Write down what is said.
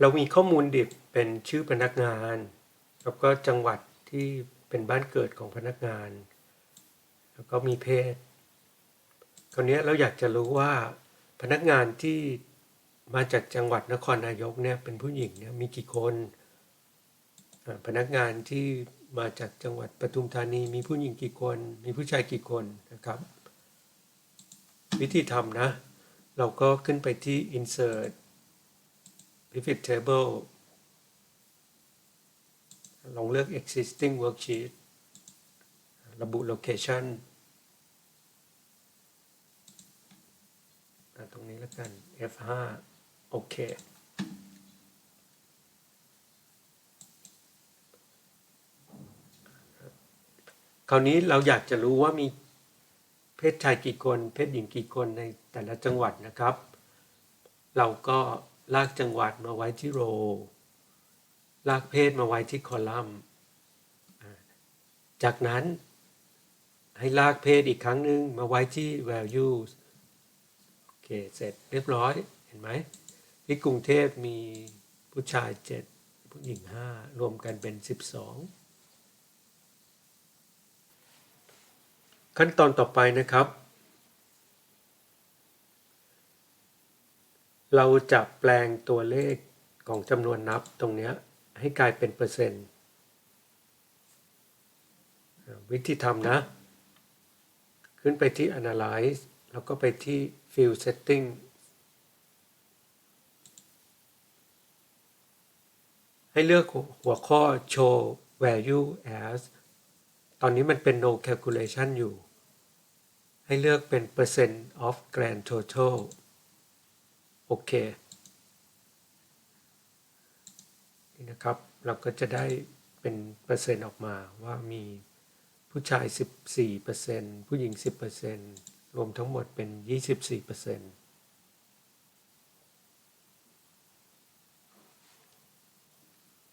เรามีข้อมูลดิบเป็นชื่อพนักงาน แล้วก็จังหวัดที่เป็นบ้านเกิดของพนักงาน แล้วก็มีเพศคราวนี้เราอยากจะรู้ว่าพนักงานที่มาจากจังหวัดนครนายกเนี่ยเป็นผู้หญิงเนี่ยมีกี่คน พนักงานที่มาจากจังหวัดปทุมธานีมีผู้หญิงกี่คน มีผู้ชายกี่คนนะครับ วิธีทำนะ เราก็ขึ้นไปที่ insert pivot table ลองเลือก existing worksheet ระบุ location ตรงนี้แล้วกัน F5 โอเค คราวนี้เราอยากจะรู้ว่ามีเพศชายกี่คน เพศหญิงกี่คนในแต่ละจังหวัดนะครับ เราก็ ลากจังหวัดมาไว้ที่โร ลากเพศมาไว้ที่คอลัมน์ จากนั้นให้ลากเพศอีกครั้งหนึ่งมาไว้ที่ values โอเค เสร็จเรียบร้อยเห็นไหมที่กรุงเทพมีผู้ชาย 7 ผู้หญิง 5 รวมกันเป็น 12 ขั้นตอนต่อไปนะครับ เราจะแปลงตัวเลขของจำนวนนับตรงนี้ให้กลายเป็นเปอร์เซ็นต์ วิธีทำนะ ขึ้นไปที่ Analyze แล้วก็ไปที่ Field Setting ให้เลือกหัวข้อ Show Value as ตอนนี้มันเป็น no calculation อยู่ ให้เลือกเป็น percent of grand total โอเคนี่นะครับเราก็จะได้เป็นเปอร์เซ็นต์ออกมาว่ามีผู้ชาย 14%ผู้หญิง 10%รวมทั้งหมดเป็น 24%